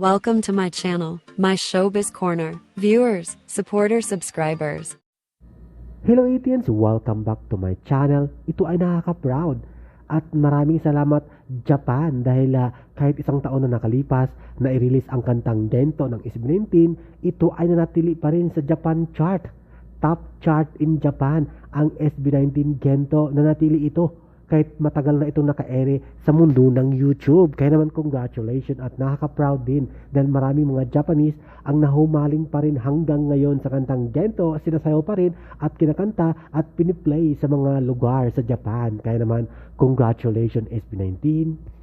Welcome to my channel, my showbiz corner. Viewers, supporters, subscribers. Hello Etians! Welcome back to my channel. Ito ay nakaka-proud. At maraming salamat Japan dahil ah, kahit isang taon na nakalipas na i-release ang kantang Gento ng SB19, ito ay nanatili pa rin sa Japan chart. Top chart in Japan ang SB19 Gento nanatili ito kahit matagal na itong naka-ere sa mundo ng YouTube. Kaya naman congratulations at nakaka-proud din dahil maraming mga Japanese ang nahumaling pa rin hanggang ngayon sa kantang Gento. Sinasayaw pa rin at kinakanta at piniplay sa mga lugar sa Japan. Kaya naman congratulations SB19.